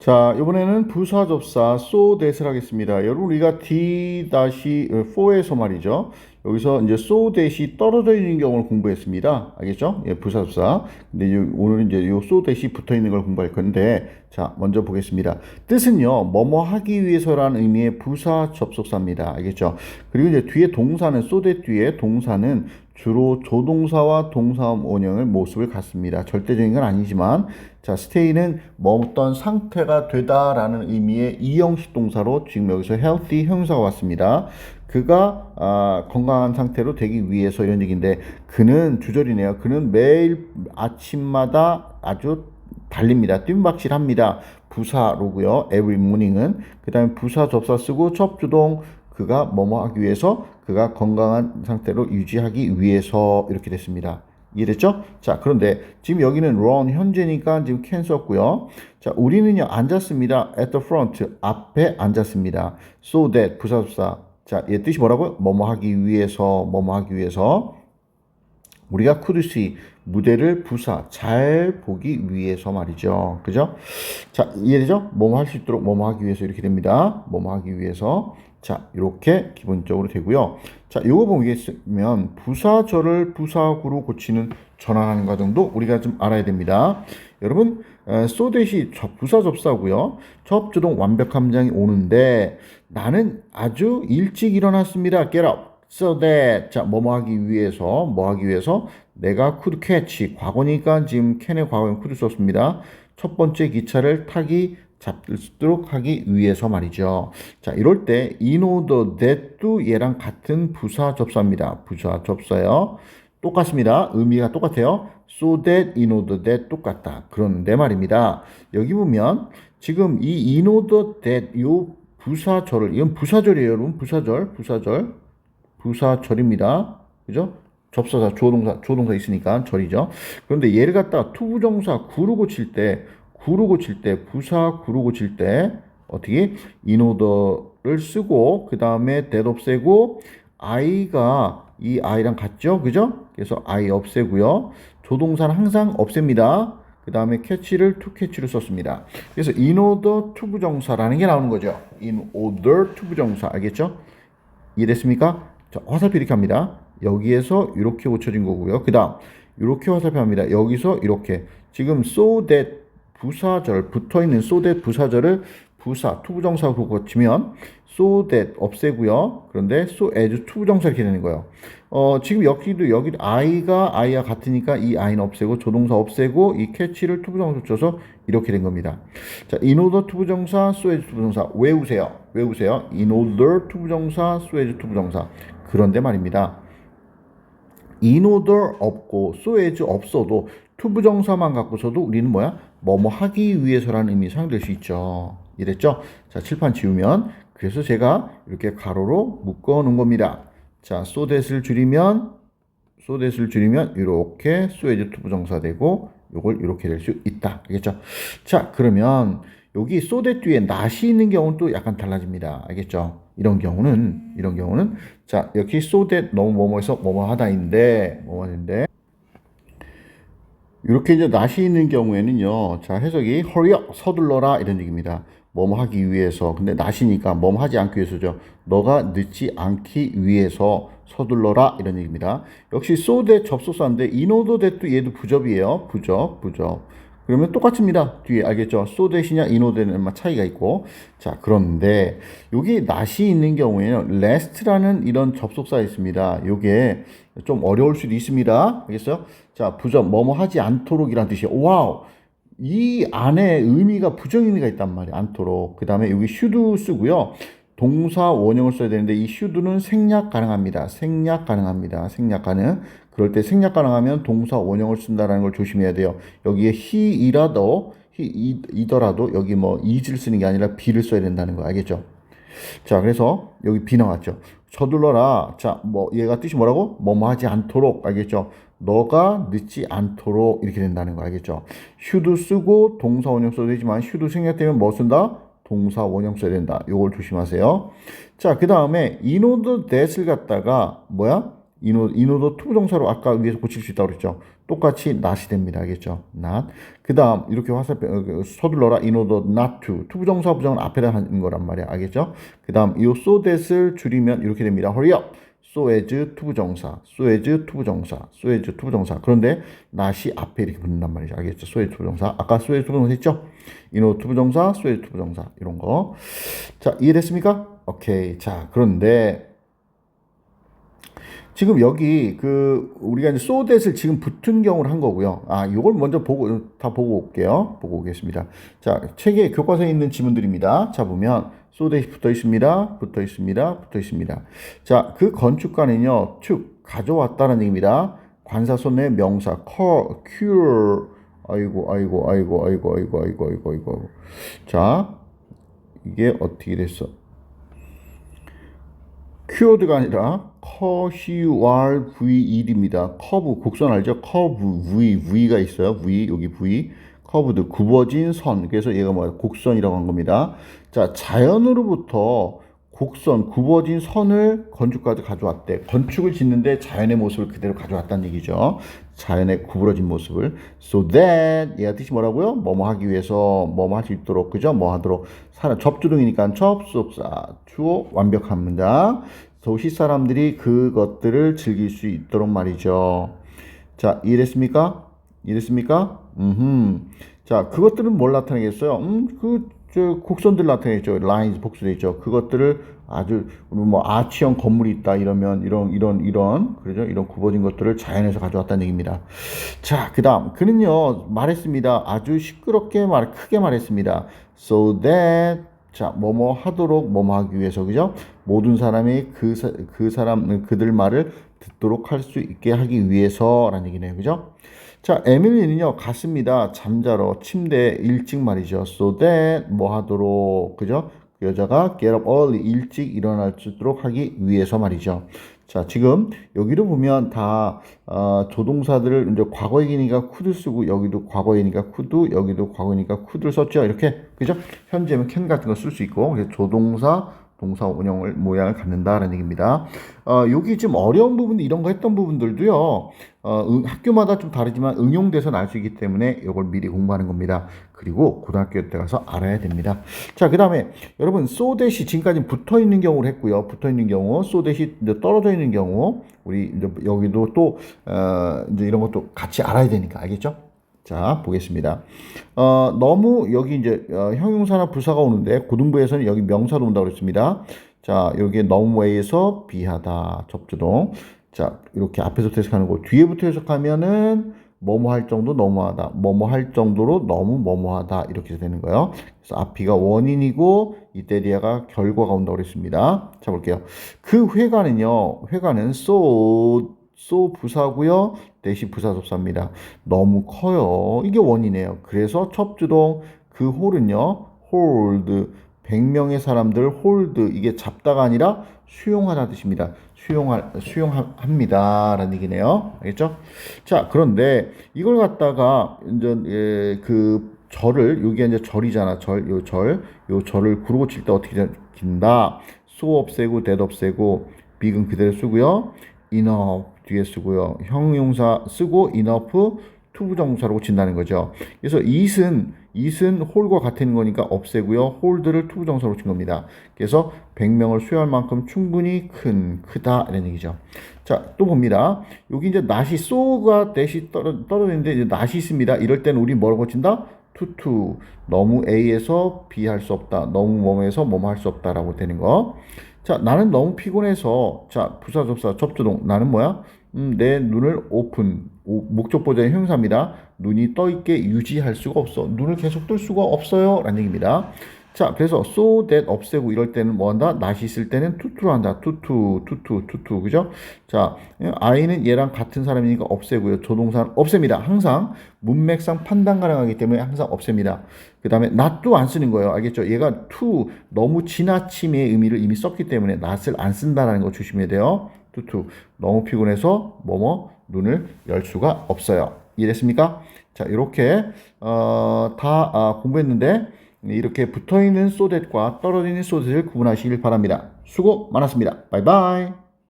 자, 이번에는 부사 접사 so that을 하겠습니다. 여러분 우리가 D-4에서 말이죠. 여기서 이제 so that이 떨어져 있는 경우를 공부했습니다. 알겠죠? 예, 부사 접사. 근데 요- 오늘은 이제 요 so that이 붙어 있는 걸 공부할 건데 자, 먼저 보겠습니다. 뜻은요. 뭐뭐 하기 위해서라는 의미의 부사 접속사입니다. 알겠죠? 그리고 이제 뒤에 동사는 so that 뒤에 동사는 주로 조동사와 동사음 원형을 모습을 갖습니다. 절대적인 건 아니지만 자 stay는 뭐 어떤 상태가 되다라는 의미의 이형식 동사로 지금 여기서 healthy 형용사가 왔습니다. 그가 아, 건강한 상태로 되기 위해서 이런 얘기인데 그는 주절이네요. 그는 매일 아침마다 아주 달립니다. 뜀박질합니다. 부사로고요. every morning은 그다음에 부사 접사 쓰고 접주동 그가 뭐뭐 하기 위해서 그가 건강한 상태로 유지하기 위해서 이렇게 됐습니다. 이해됐죠? 자, 그런데 지금 여기는 run 현재니까 지금 can 썼고요. 자, 우리는요 앉았습니다. at the front 앞에 앉았습니다. so that 부사접사. 자, 얘 뜻이 뭐라고요? 뭐뭐 하기 위해서 뭐뭐 하기 위해서 우리가 쿠르시 무대를 부사 잘 보기 위해서 말이죠. 그죠? 자, 이해되죠? 뭐뭐 할 수 있도록 뭐뭐 하기 위해서 이렇게 됩니다. 뭐뭐 하기 위해서. 자, 이렇게 기본적으로 되고요. 자, 요거 보겠으면 부사절을 부사구로 고치는 전환하는 과정도 우리가 좀 알아야 됩니다. 여러분, 소댓이 부사 접사고요. 접주동 완벽 함장이 오는데 나는 아주 일찍 일어났습니다. get up. so that 자, 뭐뭐 하기 위해서 뭐 하기 위해서 내가 could catch 과거니까 지금 can의 과거형 could 썼습니다. 첫 번째 기차를 타기 잡도록 하기 위해서 말이죠. 자, 이럴 때 in order that도 얘랑 같은 부사 접사입니다. 부사 접사요. 똑같습니다. 의미가 똑같아요. so that, in order that 똑같다. 그런데 말입니다. 여기 보면 지금 이 in order that 요 부사절을 이건 부사절이에요, 여러분. 부사절, 부사절. 부사절입니다. 그죠? 접사사 조동사 조동사 있으니까 절이죠. 그런데 얘를 갖다가 투부정사 구로 고칠 때 구로 고칠 때 부사 구로 고칠 때 어떻게 인오더를 쓰고 그 다음에 that 없애고 i가 이 i랑 같죠, 그죠? 그래서 i 없애고요. 조동사는 항상 없앱니다. 그 다음에 캐치를 to 캐치를 썼습니다. 그래서 in order 투부정사라는 게 나오는 거죠. in order 투부정사 알겠죠? 이해됐습니까? 자, 화살표 이렇게 합니다. 여기에서 이렇게 고쳐진 거고요. 그 다음, 이렇게 화살표 합니다. 여기서 이렇게. 지금 so that 부사절, 붙어 있는 so that 부사절을 부사, 투부정사로 고치면 so that 없애고요. 그런데 so as 투부정사 이렇게 되는 거예요. 어, 지금 여기도 여기 i가 i와 같으니까 이 i는 없애고 조동사 없애고 이 catch를 투부정사 붙여서 이렇게 된 겁니다. 자, in order 투부정사, so as 투부정사 외우세요. 외우세요. in order 투부정사, so as 투부정사. 그런데 말입니다. in order 없고 so as 없어도 투부정사만 갖고서도 우리는 뭐야? 뭐뭐 하기 위해서라는 의미 사용될 수 있죠. 이랬죠? 자, 칠판 지우면 그래서 제가 이렇게 가로로 묶어 놓은 겁니다. 자, so that을 줄이면 so that을 줄이면 이렇게 so as 투부정사 되고 요걸 이렇게 될 수 있다. 알겠죠? 자, 그러면 여기 so that 뒤에 not이 있는 경우는 또 약간 달라집니다. 알겠죠? 이런 경우는 이런 경우는 자, 여기 so that 너무 뭐뭐해서 뭐뭐 하다인데 뭐뭐 하는데 이렇게 이제 낫이 있는 경우에는요. 자, 해석이 up, 서둘러라 이런 얘기입니다. 뭐뭐 하기 위해서. 근데 낫이니까 뭐뭐 하지 않기 위해서죠. 너가 늦지 않기 위해서 서둘러라 이런 얘기입니다. 역시 that 접속사인데 order that도 얘도 부접이에요. 부접, 부접. 그러면 똑같습니다. 뒤에 알겠죠? so that이냐 in order는 차이가 있고. 자, 그런데 여기 not이 있는 경우에는 last라는 이런 접속사 있습니다. 요게 좀 어려울 수도 있습니다. 알겠어요? 자, 부정 뭐뭐 하지 않도록이란 뜻이에요. 와우. 이 안에 의미가 부정 의미가 있단 말이에요. 않도록. 그 다음에 여기 should 쓰고요. 동사 원형을 써야 되는데 이 should는 생략 가능합니다. 생략 가능합니다. 생략 가능. 그럴 때 생략 가능하면 동사 원형을 쓴다라는 걸 조심해야 돼요. 여기에 he이라도 he 이더라도 여기 뭐 is를 쓰는 게 아니라 be를 써야 된다는 거 알겠죠? 자, 그래서 여기 비 나왔죠. 서둘러라. 자, 뭐 얘가 뜻이 뭐라고? 뭐뭐 하지 않도록 알겠죠? 너가 늦지 않도록 이렇게 된다는 거 알겠죠? should 쓰고 동사 원형 써도 되지만 should 생략되면 뭐 쓴다? 동사 원형 써야 된다. 요걸 조심하세요. 자, 그 다음에 order that을 갖다가 뭐야? 인호, 인호도 투부정사로 아까 위에서 고칠 수 있다고 그랬죠. 똑같이 not이 됩니다. 알겠죠? not. 그 다음, 이렇게 화살표, 어, 서둘러라. 인호도 not to. 투부정사 부정은 앞에다 하는 거란 말이야. 알겠죠? 그 다음, 이 so that을 줄이면 이렇게 됩니다. hurry up. so as 투부정사, so as 투부정사, so as 투부정사. 그런데 not이 앞에 이렇게 붙는단 말이죠. 알겠죠? so as 투부정사. 아까 so as 투부정사 했죠? 인호 투부정사, so as 투부정사. 이런 거. 자, 이해됐습니까? 오케이. 자, 그런데 지금 여기 그 우리가 이제 소댓을 지금 붙은 경우를 한 거고요. 아, 이걸 먼저 보고 다 보고 올게요. 보고 오겠습니다. 자, 책에 교과서에 있는 지문들입니다. 자, 보면 소댓이 붙어 있습니다. 붙어 있습니다. 붙어 있습니다. 자, 그 건축가는요. 축 가져왔다는 얘기입니다. 관사 손의 명사 커 아이고 아이고 아이고 아이고 아이고 아이고 아이고 아이고 자, 이게 어떻게 됐어? 큐어드가 아니라 커시왈VED입니다. 커브 곡선 알죠? 커브 V V가 있어요. V 여기 V 커브드 굽어진 선 그래서 얘가 뭐야 곡선이라고 한 겁니다. 자 자연으로부터 곡선 굽어진 선을 건축까지 가져왔대. 건축을 짓는데 자연의 모습을 그대로 가져왔다는 얘기죠. 자연의 구부러진 모습을. So that 얘가 뜻이 뭐라고요? 뭐뭐 하기 위해서 뭐뭐 할 수 있도록 그죠? 뭐 하도록 사람 접주동이니까 접속사 주어 완벽합니다. 도시 사람들이 그것들을 즐길 수 있도록 말이죠. 자, 이해됐습니까? 이해됐습니까? 음. 자, 그것들은 뭘 나타내겠어요? 음, 그, 저, 곡선들 나타내죠. 라인즈 복수돼 있죠. 그것들을 아주, 뭐, 아치형 건물이 있다. 이러면, 이런, 이런, 이런, 그러죠? 이런 굽어진 것들을 자연에서 가져왔다는 얘기입니다. 자, 그 다음. 그는요, 말했습니다. 아주 시끄럽게 말, 크게 말했습니다. So that, 자, 뭐뭐 하도록, 뭐뭐 하기 위해서, 그죠? 모든 사람이 그, 사, 그 사람, 그들 말을 듣도록 할 수 있게 하기 위해서라는 얘기네요. 그죠? 자, 에밀리는요, 갔습니다. 잠자러, 침대에 일찍 말이죠. So that, 뭐 하도록, 그죠? 그 여자가 get up early, 일찍 일어날 수 있도록 하기 위해서 말이죠. 자, 지금 여기로 보면 다 어, 조동사들을 이제 과거이니까 could 쓰고 여기도 과거이니까 could, 여기도 과거이니까 could를 썼죠. 이렇게 그죠? 현재면 can 같은 거 쓸 수 있고 조동사 동사 운영을 모양을 갖는다라는 얘기입니다. 어, 여기 좀 어려운 부분 이런 거 했던 부분들도요. 어, 응, 학교마다 좀 다르지만 응용돼서 알 수 있기 때문에 이걸 미리 공부하는 겁니다. 그리고 고등학교 때 가서 알아야 됩니다. 자, 그다음에 여러분 소댓이 지금까지 붙어 있는 경우를 했고요. 붙어 있는 경우, 소댓이 이제 떨어져 있는 경우, 우리 여기도 또 어, 이제 이런 것도 같이 알아야 되니까 알겠죠? 자, 보겠습니다. 어, 너무 여기 이제 어, 형용사나 부사가 오는데 고등부에서는 여기 명사로 온다고 그랬습니다. 자, 여기에 너무에서 비하다 접주동. 자, 이렇게 앞에서부터 해석하는 거. 뒤에부터 해석하면은 뭐뭐 할 정도 너무하다. 뭐뭐 할 정도로 너무 뭐뭐하다. 이렇게 되는 거예요. 그래서 앞이가 원인이고 이때리아가 결과가 온다고 그랬습니다. 자, 볼게요. 그 회가는요. 회가는 so so 부사고요. 대시 부사 접사입니다. 너무 커요. 이게 원인이에요. 그래서 첩주동 그 홀은요. hold 100명의 사람들 홀드 이게 잡다가 아니라 수용하다 뜻입니다. 수용할 수용합니다라는 얘기네요. 알겠죠? 자, 그런데 이걸 갖다가 이제 예, 그 절을 여기 이제 절이잖아. 절, 요 절, 요 절을 구르고 칠 때 어떻게 긴다? 소 없애고 대 없애고 빅은 그대로 쓰고요. enough 뒤에 쓰고요. 형용사 쓰고 enough 투부정사로 친다는 거죠. 그래서 it은 it은 홀과 같은 거니까 없애고요. 홀드를 투부정사로 친 겁니다. 그래서 100명을 수용할 만큼 충분히 큰 크다 이런 얘기죠. 자, 또 봅니다. 여기 이제 not이 so가 대시 떨어 떨어지는데 이제 not이 있습니다. 이럴 때는 우리 뭐라고 친다? 투투 너무 A에서 B 할 수 없다. 너무 뭐뭐에서 뭐뭐 할수 없다라고 되는 거. 자, 나는 너무 피곤해서 자, 부사 접사 접주동 나는 뭐야? 음, 내 눈을 오픈 오, 목적 보장의 형사입니다. 눈이 떠 있게 유지할 수가 없어. 눈을 계속 뜰 수가 없어요. 라는 얘기입니다. 자, 그래서 so that 없애고 이럴 때는 뭐 한다? 낫이 있을 때는 투투로 한다. 투투, 투투, 투투. 그죠? 자, 아이는 얘랑 같은 사람이니까 없애고요. 조동사는 없앱니다. 항상 문맥상 판단 가능하기 때문에 항상 없앱니다. 그 다음에 not도 안 쓰는 거예요. 알겠죠? 얘가 to 너무 지나침의 의미를 이미 썼기 때문에 not을 안 쓴다라는 거 조심해야 돼요. 투투 너무 피곤해서 뭐뭐 눈을 열 수가 없어요. 이해됐습니까? 자, 이렇게 어, 다 아, 공부했는데 이렇게 붙어 있는 소댓과 떨어지는 소댓을 구분하시길 바랍니다. 수고 많았습니다. 바이바이.